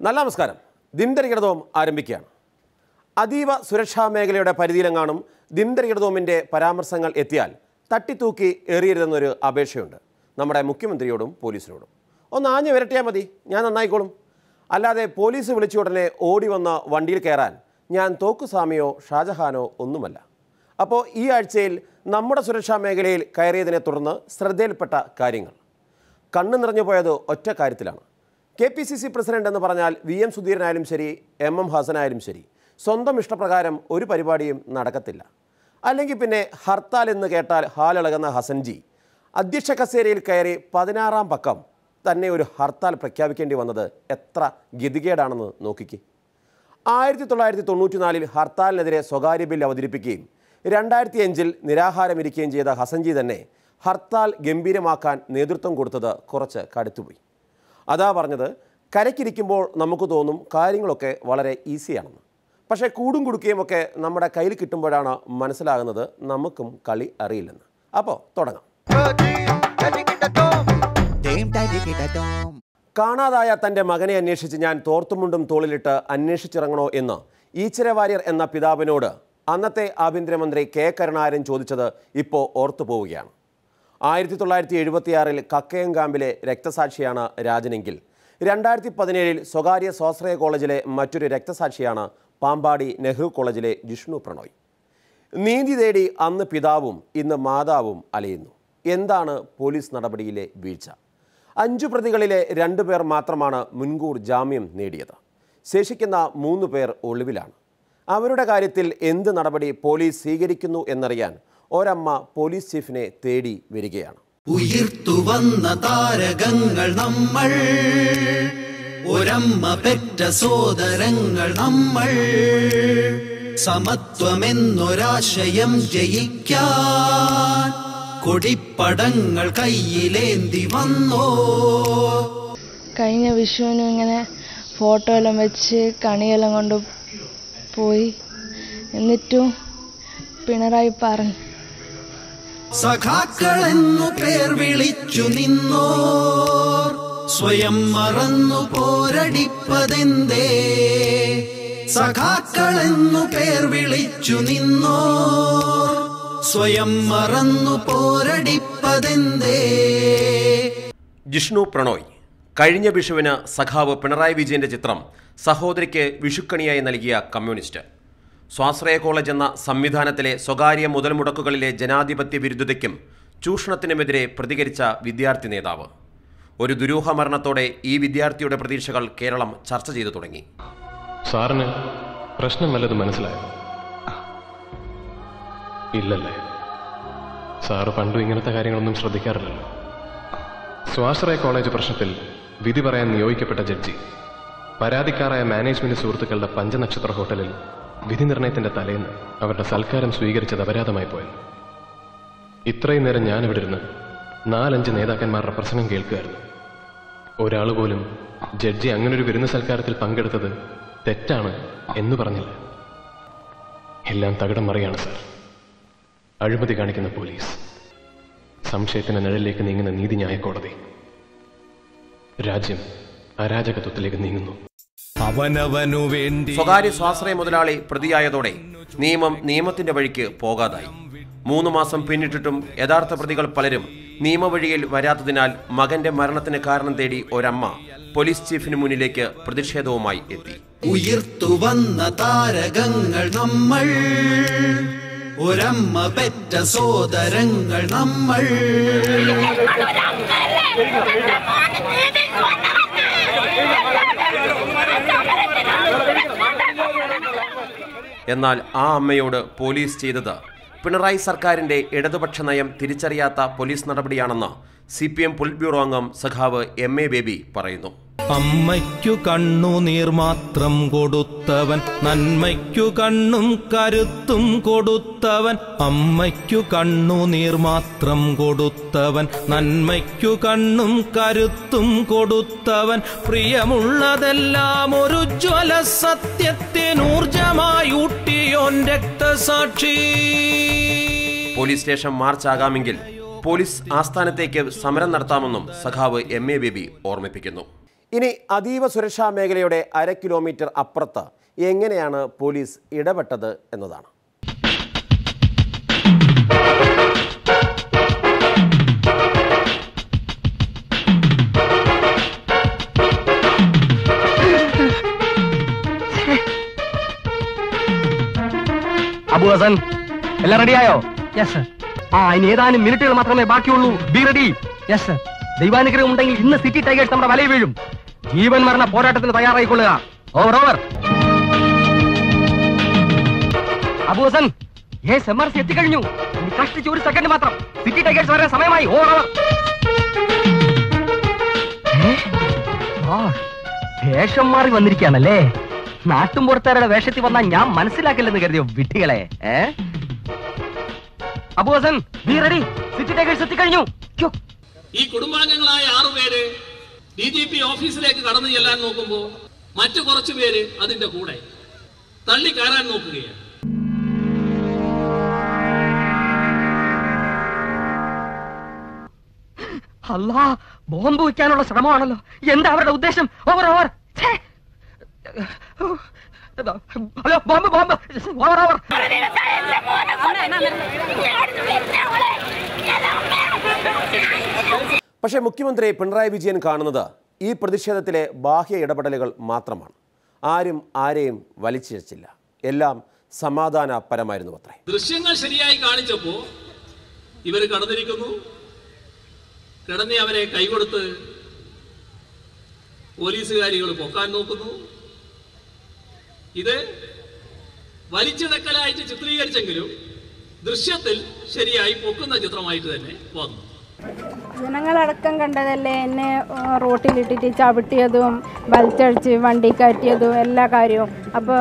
നല്ല നമസ്കാരം. ദിന്തരികടതവും ആരംഭിക്കുകയാണ്. അതീവ സുരക്ഷാ മേഖലയുടെ പരിധിയിലെങ്ങാനും ദിന്തരികിടതോമിന്റെ പരാമർശങ്ങൾ എത്തിയാൽ തട്ടിത്തൂക്കി എറിയരുതെന്നൊരു അപേക്ഷയുണ്ട്. നമ്മുടെ മുഖ്യമന്ത്രിയോടും പോലീസിനോടും. ഒന്ന് ആഞ്ഞു വരട്ടിയാൽ മതി ഞാൻ നന്നായിക്കോളും. അല്ലാതെ പോലീസ് വിളിച്ച ഉടനെ ഓടി വന്ന വണ്ടിയിൽ കയറാൻ ഞാൻ തോക്കുസ്വാമിയോ ഷാജഹാനോ ഒന്നുമല്ല. അപ്പോൾ ഈ ആഴ്ചയിൽ നമ്മുടെ സുരക്ഷാ മേഖലയിൽ കയറിയതിനെ തുടർന്ന് ശ്രദ്ധയിൽപ്പെട്ട കാര്യങ്ങൾ. കണ്ണു നിറഞ്ഞു പോയത് ഒറ്റ കാര്യത്തിലാണ്. K P C C president എന്ന് പറഞ്ഞാൽ വി എം സുധീരനായാലും ശരി എം എം ഹസനായാലും ശരി സ്വന്തം ഇഷ്ടപ്രകാരം ഒരു പരിപാടിയും നടക്കത്തില്ല. അല്ലെങ്കിൽ പിന്നെ ഹർത്താൽ എന്ന് കേട്ടാൽ ഹാലിളകുന്ന ഹസൻജി. അധ്യക്ഷ കസേരയിൽ കയറി പതിനാറാം പക്കം തന്നെ ഒരു ഹർത്താൽ പ്രഖ്യാപിക്കേണ്ടി വന്നത് എത്ര ഗതികേടാണെന്ന് നോക്കിക്ക്. ആയിരത്തി തൊള്ളായിരത്തി തൊണ്ണൂറ്റിനാലിൽ ഹർത്താലിനെതിരെ സ്വകാര്യ ബിൽ അവതരിപ്പിക്കുകയും രണ്ടായിരത്തി അഞ്ചിൽ നിരാഹാരമിരിക്കുകയും ചെയ്ത ഹസൻജി തന്നെ ഹർത്താൽ ഗംഭീരമാക്കാൻ നേതൃത്വം കൊടുത്തത് കുറച്ച് കടുത്തുപോയി. അതാ പറഞ്ഞത് കരയ്ക്കിരിക്കുമ്പോൾ നമുക്ക് തോന്നും കാര്യങ്ങളൊക്കെ വളരെ ഈസിയാണെന്ന്. പക്ഷേ കൂടും കുടുക്കുകയും ഒക്കെ നമ്മുടെ കയ്യിൽ കിട്ടുമ്പോഴാണ് മനസ്സിലാകുന്നത് നമുക്കും കളി അറിയില്ലെന്ന്. അപ്പോൾ തുടങ്ങാം. കാണാതായ തന്റെ മകനെ അന്വേഷിച്ച് ഞാൻ തോർത്തുമുണ്ടും തോളിലിട്ട് അന്വേഷിച്ചിറങ്ങണോ എന്ന് ഈച്ചര വാര്യർ എന്ന പിതാവിനോട് അന്നത്തെ ആഭ്യന്തരമന്ത്രി കെ കരുണാകരൻ ചോദിച്ചത് ഇപ്പോൾ ഓർത്തു പോവുകയാണ്. ആയിരത്തി തൊള്ളായിരത്തി എഴുപത്തിയാറിൽ കക്കയംകാമ്പിലെ രക്തസാക്ഷിയാണ് രാജനെങ്കിൽ. രണ്ടായിരത്തി പതിനേഴിൽ സ്വകാര്യ സ്വാശ്രയ കോളേജിലെ മറ്റൊരു രക്തസാക്ഷിയാണ് പാമ്പാടി നെഹ്റു കോളേജിലെ ജിഷ്ണു പ്രണോയ്. നീതി തേടി അന്ന് പിതാവും ഇന്ന് മാതാവും അലയുന്നു. എന്താണ് പോലീസ് നടപടിയിലെ വീഴ്ച? അഞ്ചു പ്രതികളിലെ രണ്ടു പേർ മാത്രമാണ് മുൻകൂർ ജാമ്യം നേടിയത്. ശേഷിക്കുന്ന മൂന്ന് പേർ ഒളിവിലാണ്. അവരുടെ കാര്യത്തിൽ എന്ത് നടപടി പോലീസ് സ്വീകരിക്കുന്നു എന്നറിയാൻ ഒരമ്മ പോലീസ് ചീഫിനെ തേടി വരികയാണ്. ഉയിർത്തു വന്ന താരകങ്ങൾ നമ്മൾ ഒരമ്മ പെറ്റ സോദരങ്ങൾ നമ്മൾ സമത്വമെന്നൊരാശയം ജയിക്കാൻ കൊടിപ്പടങ്ങൾ കയ്യിലേന്തി വന്നോ? കഴിഞ്ഞ വിഷുവിന് ഇങ്ങനെ ഫോട്ടോ എല്ലാം വെച്ച് കണിയെല്ലാം കൊണ്ട് പോയി. എന്നിട്ടും പിണറായി പറഞ്ഞു. സഖാക്കളെന്നു പേർ വിളിച്ചു നിന്നോർ. സ്വയം മറന്നു പോരടിപ്പതെന്തേ? സഖാക്കളെന്നു പേർ വിളിച്ചു നിന്നോ? സ്വയം മറന്നു പോരടിപ്പതെന്തേ? ജിഷ്ണു പ്രണോയ് കഴിഞ്ഞ വിഷുവിന് സഖാവ് പിണറായി വിജയന്റെ ചിത്രം സഹോദരിക്ക് വിഷുക്കണിയായി നൽകിയ കമ്മ്യൂണിസ്റ്റ്. സ്വാശ്രയ കോളേജ് എന്ന സംവിധാനത്തിലെ സ്വകാര്യ മുതൽ മുടക്കുകളിലെ ജനാധിപത്യ വിരുദ്ധതയ്ക്കും ചൂഷണത്തിനുമെതിരെ പ്രതികരിച്ച വിദ്യാർത്ഥി നേതാവ്. ഒരു ദുരൂഹ മരണത്തോടെ ഈ വിദ്യാർത്ഥിയുടെ പ്രതീക്ഷകൾ കേരളം ചർച്ച ചെയ്തു തുടങ്ങി. സാറിന് പ്രശ്നം വല്ലത് മനസ്സിലായോ? ഇല്ലല്ലേ. സാറ് പണ്ടും ഇങ്ങനത്തെ കാര്യങ്ങളൊന്നും ശ്രദ്ധിക്കാറില്ലല്ലോ. സ്വാശ്രയ കോളേജ് പ്രശ്നത്തിൽ വിധി പറയാൻ നിയോഗിക്കപ്പെട്ട ജഡ്ജി പരാതിക്കാരായ മാനേജ്മെന്റ് സുഹൃത്തുക്കളുടെ പഞ്ചനക്ഷത്ര ഹോട്ടലിൽ വിധി നിർണയത്തിന്റെ തലേന്ന് അവരുടെ സൽക്കാരം സ്വീകരിച്ചത് അപരാധമായി പോയത് ഇത്രയും നേരം ഞാനിവിടെ ഇരുന്ന് നാലഞ്ച് നേതാക്കന്മാരുടെ പ്രസംഗം കേൾക്കുകയായിരുന്നു. ഒരാൾ പോലും ജഡ്ജി അങ്ങനൊരു വിരുന്ന് സൽക്കാരത്തിൽ പങ്കെടുത്തത് തെറ്റാണ് എന്ന് പറഞ്ഞില്ല. എല്ലാം തകിടം മറിയാണ് സാർ. അഴിമതി കാണിക്കുന്ന പോലീസ്. സംശയത്തിന്റെ നിഴലിലേക്ക് നീങ്ങുന്ന നീതിന്യായ കോടതി. രാജ്യം അരാജകത്വത്തിലേക്ക് നീങ്ങുന്നു. അവനവനു വേണ്ടി സ്വകാര്യ സ്വാശ്രയ മുതലാളി പ്രതിയായതോടെ നിയമം നിയമത്തിന്റെ വഴിക്ക് പോകാതായി. മൂന്ന് മാസം പിന്നിട്ടിട്ടും യഥാർത്ഥ പ്രതികൾ പലരും നിയമവഴിയിൽ വരാത്തതിനാൽ മകന്റെ മരണത്തിന് കാരണം തേടി ഒരമ്മ പോലീസ് ചീഫിന് മുന്നിലേക്ക് പ്രതിഷേധവുമായി എത്തി. ഉയിർത്തു വന്ന താരകങ്ങൾ നമ്മൾ ഒരമ്മ പെറ്റ സോദരങ്ങൾ നമ്മൾ. എന്നാൽ ആ അമ്മയോട് പോലീസ് ചെയ്തത് പിണറായി സർക്കാരിന്റെ ഇടതുപക്ഷ നയം തിരിച്ചറിയാത്ത police നടപടിയാണെന്ന് C P M polit bureau അംഗം സഖാവ് എം എ ബേബി പറയുന്നു. അമ്മയ്ക്കു കണ്ണുനീർ മാത്രം കൊടുത്തവൻ നന്മയ്ക്കു കണ്ണും കരുത്തും കൊടുത്തവൻ അമ്മയ്ക്കു കണ്ണുനീർ മാത്രം കൊടുത്തവൻ നന്മയ്ക്കു കണ്ണും കരുത്തും കൊടുത്തവൻ. പ്രിയമുള്ളതെല്ലാം ഒരു ജ്വല സത്യത്തിനൂർജമായി ഊട്ടിയോൻ രക്തസാക്ഷി. പോലീസ് സ്റ്റേഷൻ മാർച്ച് ആകാമെങ്കിൽ പോലീസ് ആസ്ഥാനത്തേക്ക് സമരം നടത്താമെന്നും സഖാവ് എം എ ബേബി ഓർമ്മിപ്പിക്കുന്നു. ഇനി അതീവ സുരക്ഷാ മേഖലയുടെ അര കിലോമീറ്റർ അപ്പുറത്ത് എങ്ങനെയാണ് പോലീസ് ഇടപെട്ടത് എന്നതാണ്. അബു ഹസൻ എല്ലാം റെഡിയായോ? യെസ് സർ ആ ഇനി ഏതാനും മിനിറ്റുകൾ മാത്രമേ ബാക്കിയുള്ളൂ. Be ready. യെസ് സർ ദൈവാനുഗ്രഹം ഉണ്ടെങ്കിൽ ഇന്ന് സിറ്റി ടൈഗേഴ്സ് നമ്മുടെ വലയിൽ വീഴും. ജീവൻ മരണ പോരാട്ടത്തിന് തയ്യാറായിക്കൊള്ളുക. ഓവർ ഓവർ അബൂസൻ ഏ എം ആർ സി എത്തിക്കഴിഞ്ഞു. കഷ്ടിച്ച് ഒരു സെക്കൻഡ് മാത്രം. സിറ്റി ടൈഗേഴ്സ് വരെ സമയമായി. ഓവർ ഓവർ വേഷം മാറി വന്നിരിക്കുകയാണല്ലേ? നാട്ടും പുറത്തുകാരുടെ വേഷത്തിൽ വന്നാൽ ഞാൻ മനസ്സിലാക്കില്ലെന്ന് കരുതിയോ വിട്ടികളെ Abu B ready city tigers. ഈ കുടുംബാംഗങ്ങളായ ആറുപേര് ഡി ജി പി ഓഫീസിലേക്ക് കടന്നു ചെല്ലാൻ നോക്കുമ്പോൾ മറ്റു കുറച്ചു പേര് അതിന്റെ കൂടെ തള്ളി കയറാൻ നോക്കുകയാണ്. അല്ലാ ബോംബ് വയ്ക്കാനുള്ള ശ്രമമാണല്ലോ. എന്താ അവരുടെ ഉദ്ദേശം? Over over. Hello bomb bomb. Over over പക്ഷേ മുഖ്യമന്ത്രി പിണറായി വിജയൻ കാണുന്നത് ഈ പ്രതിഷേധത്തിലെ ബാഹ്യ ഇടപെടലുകൾ മാത്രമാണ്. ആരും ആരെയും വലിച്ചിഴച്ചില്ല. എല്ലാം സമാധാനപരമായിരുന്നു അത്രേ. ദൃശ്യങ്ങൾ ശരിയായി കാണിച്ചപ്പോ ഇവർ കടന്നിരിക്കുന്നു. കിടന്ന് അവരെ കൈകൊടുത്ത് പോലീസുകാരികൾ പൊക്കാൻ നോക്കുന്നു. ഇത് വലിച്ചിടക്കലായിട്ട് ചിത്രീകരിച്ചെങ്കിലും ദൃശ്യത്തിൽ ശരിയായി പൊക്കുന്ന ചിത്രമായിട്ട് തന്നെ വന്നു. ജനങ്ങളടക്കം കണ്ടതല്ലേ എന്നെ റോട്ടിലിട്ടിട്ട് ചവിട്ടിയതും വലിച്ചടിച്ച് വണ്ടി കയറ്റിയതും എല്ലാ കാര്യവും. അപ്പോൾ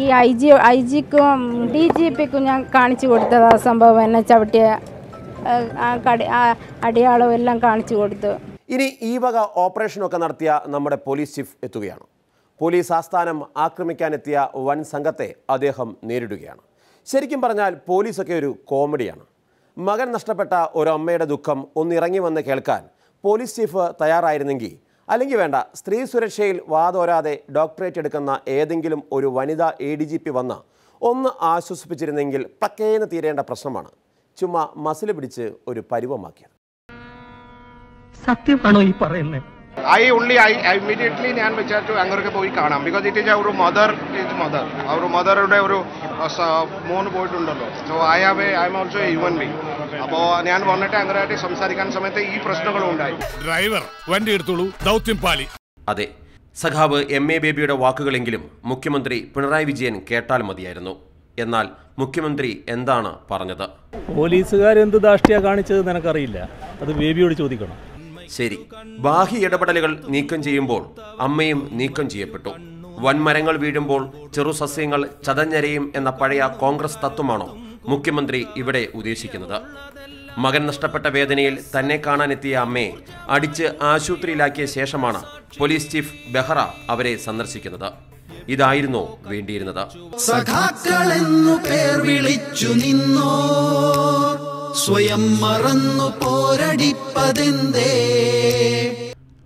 ഈ ഐ ജി ഐ ജിക്കും ഡി ജി പിക്കും ഞാൻ കാണിച്ചു കൊടുത്തത് ആ സംഭവം എന്നെ ചവിട്ടിയ കടി എല്ലാം കാണിച്ചു കൊടുത്തു. ഇനി ഈ വക ഓപ്പറേഷനൊക്കെ നടത്തിയ നമ്മുടെ പോലീസ് ചീഫ് എത്തുകയാണ്. പോലീസ് ആസ്ഥാനം ആക്രമിക്കാനെത്തിയ വൻ സംഘത്തെ അദ്ദേഹം നേരിടുകയാണ്. ശരിക്കും പറഞ്ഞാൽ പോലീസൊക്കെ ഒരു കോമഡിയാണ്. മകൻ നഷ്ടപ്പെട്ട ഒരു അമ്മയുടെ ദുഃഖം ഒന്നിറങ്ങി വന്ന് കേൾക്കാൻ പോലീസ് ചീഫ് തയ്യാറായിരുന്നെങ്കിൽ അല്ലെങ്കിൽ വേണ്ട സ്ത്രീ സുരക്ഷയിൽ വാതോരാതെ ഡോക്ടറേറ്റ് എടുക്കുന്ന ഏതെങ്കിലും ഒരു വനിതാ എ ഡി ജി പി വന്ന് ഒന്ന് ആശ്വസിപ്പിച്ചിരുന്നെങ്കിൽ പക്കേന്ന് തീരേണ്ട പ്രശ്നമാണ്. ചുമ്മാ മസിൽ പിടിച്ച് ഒരു പരുവമാക്കിയത്. സത്യമാണോ ഈ പറയുന്നത് ഐ ഉള്ളി ഐ ഇമ്മീഡിയറ്റ്ലി ഞാൻ വിചാരിച്ചു അങ്ങനെയൊക്കെ പോയി കാണാം. ബിക്കോസ് ഇറ്റ് ഈസ് ഒരു മദർ ഇസ് മദർ അവർ മദറുടെ ഒരു മോന് പോയിട്ടുണ്ടല്ലോ. So I have a I'm also a human being അപ്പോൾ ഞാൻ വന്നിട്ട് അങ്ങനെയായിട്ട് സംസാരിക്കാൻ സമയത്ത് ഈ പ്രശ്നങ്ങളും ഉണ്ടായി. ഡ്രൈവർ വണ്ടി എടുത്തോളൂ. ദൗത്യം പാലി. അതെ സഖാവ് എം എ ബേബിയുടെ വാക്കുകളെങ്കിലും മുഖ്യമന്ത്രി പിണറായി വിജയൻ കേട്ടാൽ മതിയായിരുന്നു. എന്നാൽ മുഖ്യമന്ത്രി എന്താണ് പറഞ്ഞത്? പോലീസുകാരെന്ത് ദാഷ്ടിയാ കാണിച്ചത് നിനക്കറിയില്ല. അത് ബേബിയോട് ചോദിക്കണം. ശരി ബാഹ്യ ഇടപെടലുകൾ നീക്കം ചെയ്യുമ്പോൾ അമ്മയും നീക്കം ചെയ്യപ്പെട്ടു. വൻമരങ്ങൾ വീഴുമ്പോൾ ചെറു സസ്യങ്ങൾ ചതഞ്ഞരയും എന്ന പഴയ കോൺഗ്രസ് തത്വമാണോ മുഖ്യമന്ത്രി ഇവിടെ ഉദ്ദേശിക്കുന്നത്. മകൻ നഷ്ടപ്പെട്ട വേദനയിൽ തന്നെ കാണാനെത്തിയ അമ്മയെ അടിച്ച് ആശുപത്രിയിലാക്കിയ ശേഷമാണ് പോലീസ് ചീഫ് ബെഹ്റ അവരെ സന്ദർശിക്കുന്നത്. ഇതായിരുന്നു വേണ്ടിയിരുന്നത്. സഖാക്കളെന്നു പേർ വിളിച്ചു നിന്നോ? സ്വയം മറന്നു പോരടിപ്പതെന്തേ?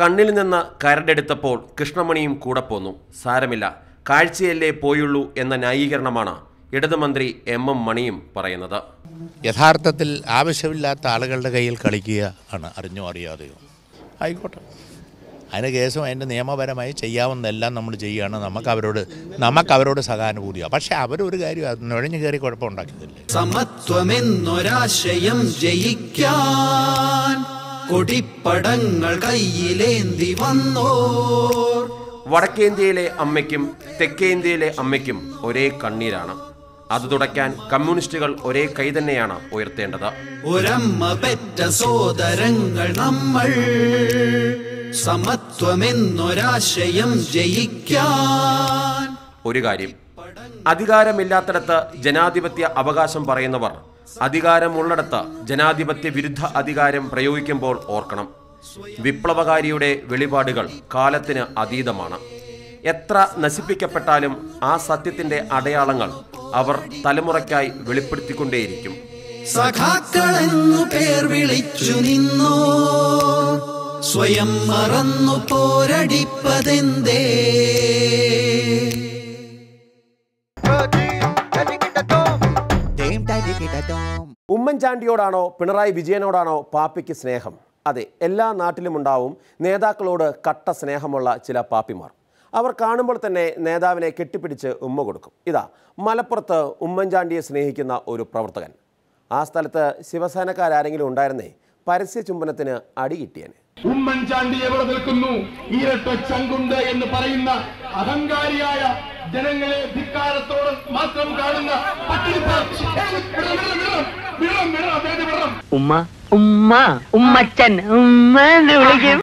കണ്ണിൽ നിന്ന് കരടെടുത്തപ്പോൾ കൃഷ്ണമണിയും കൂടെ പോന്നു. സാരമില്ല. കാഴ്ചയല്ലേ പോയുള്ളൂ എന്ന ന്യായീകരണമാണ് ഇടതുമന്ത്രി എം എം മണിയും പറയുന്നത്. യഥാർത്ഥത്തിൽ ആവശ്യമില്ലാത്ത ആളുകളുടെ കയ്യിൽ കളിക്കുക ആണ് അറിഞ്ഞോ അറിയാതെയോ? ആയിക്കോട്ടെ. അതിന് കേസും അതിന്റെ നിയമപരമായി ചെയ്യാവുന്നതെല്ലാം നമ്മൾ ചെയ്യുകയാണ്. നമുക്ക് അവരോട് നമുക്ക് അവരോട് സഹാനുഭൂതിയാണ്. പക്ഷേ അവരൊരു കാര്യം നുഴഞ്ഞു കയറി കുഴപ്പമുണ്ടാക്കുന്നില്ല സമത്വമെന്നൊരാശയം ജയിക്കാൻ കൊടിപ്പടങ്ങൾ കയ്യിലേന്തി വന്നോർ. വടക്കേന്ത്യയിലെ അമ്മയ്ക്കും തെക്കേന്ത്യയിലെ അമ്മയ്ക്കും ഒരേ കണ്ണീരാണ്. അത് തുടയ്ക്കാൻ കമ്മ്യൂണിസ്റ്റുകൾ ഒരേ കൈ തന്നെയാണ് ഉയർത്തേണ്ടത്. ഒരമ്മ പെറ്റ സോദരങ്ങൾ നമ്മൾ സമത്വമെന്നൊരാശയം ജയിക്കാൻ. ഒരു കാര്യം അധികാരമില്ലാത്തിടത്ത് ജനാധിപത്യ അവകാശം പറയുന്നവർ അധികാരമുള്ളിടത്ത് ജനാധിപത്യ വിരുദ്ധ അധികാരം പ്രയോഗിക്കുമ്പോൾ ഓർക്കണം. വിപ്ലവകാരിയുടെ വെളിപാടുകൾ കാലത്തിന് അതീതമാണ്. എത്ര നശിപ്പിക്കപ്പെട്ടാലും ആ സത്യത്തിന്റെ അടയാളങ്ങൾ അവർ തലമുറയ്ക്കായി വെളിപ്പെടുത്തിക്കൊണ്ടേയിരിക്കും. സഖാക്കളെന്നു പേർ വിളിച്ചു നിന്നോ? സ്വയം മറന്നു പോരടിപ്പതെന്തേ? ഉമ്മൻചാണ്ടിയോടാണോ പിണറായി വിജയനോടാണോ പാപ്പിക്ക് സ്നേഹം? അതെ എല്ലാ നാട്ടിലും ഉണ്ടാവും നേതാക്കളോട് കട്ട സ്നേഹമുള്ള ചില പാപ്പിമാർ. അവർ കാണുമ്പോൾ തന്നെ നേതാവിനെ കെട്ടിപ്പിടിച്ച് ഉമ്മ കൊടുക്കും. ഇതാ മലപ്പുറത്ത് ഉമ്മൻചാണ്ടിയെ സ്നേഹിക്കുന്ന ഒരു പ്രവർത്തകൻ. ആ സ്ഥലത്ത് ശിവസേനക്കാരെങ്കിലും ഉണ്ടായിരുന്നേ പരസ്യ ചുംബനത്തിന് അടി കിട്ടിയനെ. ഉമ്മൻചാണ്ടി എവിടെ നിൽക്കുന്നു? ഇരട്ട ചങ്കുണ്ട് എന്ന് പറയുന്ന അഹങ്കാരിയായ ജനങ്ങളെ ധിക്കാരത്തോട് മാത്രം കാണുന്ന. ഉമ്മ ഉമ്മ ഉമ്മച്ചൻ ഉമ്മ എന്ന് വിളിക്കും.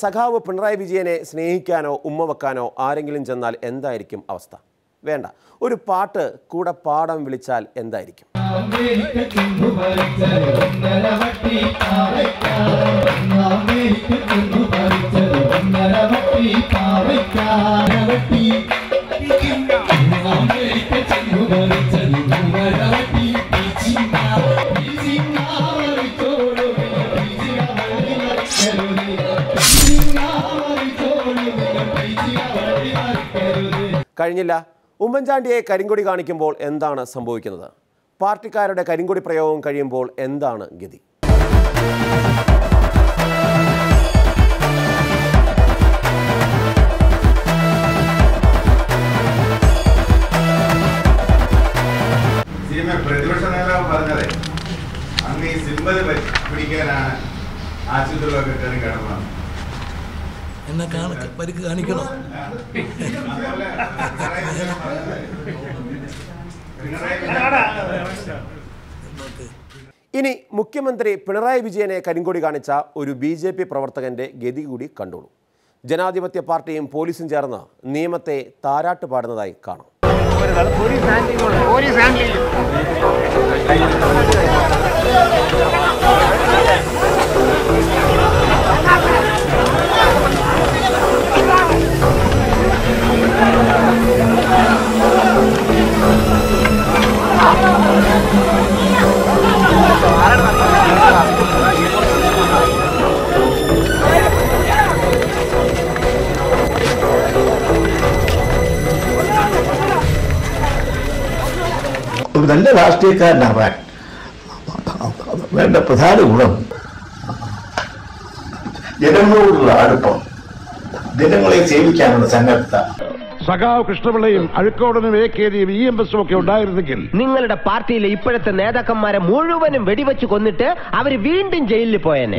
സഖാവ് പിണറായി വിജയനെ സ്നേഹിക്കാനോ ഉമ്മ വെക്കാനോ ആരെങ്കിലും ചെന്നാൽ എന്തായിരിക്കും അവസ്ഥ? വേണ്ട. ഒരു പാട്ട് കൂടെ പാടം വിളിച്ചാൽ എന്തായിരിക്കും? കഴിഞ്ഞില്ല. ഉമ്മൻചാണ്ടിയെ കരിങ്കൊടി കാണിക്കുമ്പോൾ എന്താണ് സംഭവിക്കുന്നത്? പാർട്ടിക്കാരുടെ കരിങ്കൊടി പ്രയോഗം കഴിയുമ്പോൾ എന്താണ് ഗതി? പ്രതിപക്ഷ നേതാവ് പറഞ്ഞത് അന്ന് ഈ സിമ്പതി പിടിക്കാനാണ് ആശുപത്രികളൊക്കെ കയറി കിടന്നത് എന്നെ കാണ പരിക്ക് കാണിക്കണോ? ഇനി മുഖ്യമന്ത്രി പിണറായി വിജയനെ കരിങ്കൊടി കാണിച്ച ഒരു ബി ജെ പി പ്രവർത്തകന്റെ ഗതി കൂടി കണ്ടോളൂ. ജനാധിപത്യ പാർട്ടിയും പോലീസും ചേർന്ന് നിയമത്തെ താരാട്ട് പാടുന്നതായി കാണാം. ഒരു നല്ല രാഷ്ട്രീയക്കാരനാവാൻ വേണ്ട പ്രധാന ഗുണം ജനങ്ങളോടുള്ള അടുപ്പം. ജനങ്ങളെ സേവിക്കാനുള്ള സന്നദ്ധത. സഖാവ് കൃഷ്ണപിള്ളയും അഴുക്കോടനും എ കെരിയും ഇ എം എസും ഒക്കെ ഉണ്ടായിരുന്നെങ്കിൽ നിങ്ങളുടെ പാർട്ടിയിലെ ഇപ്പോഴത്തെ നേതാക്കന്മാരെ മുഴുവനും വെടിവെച്ച് കൊന്നിട്ട് അവർ വീണ്ടും ജയിലിൽ പോയേനെ.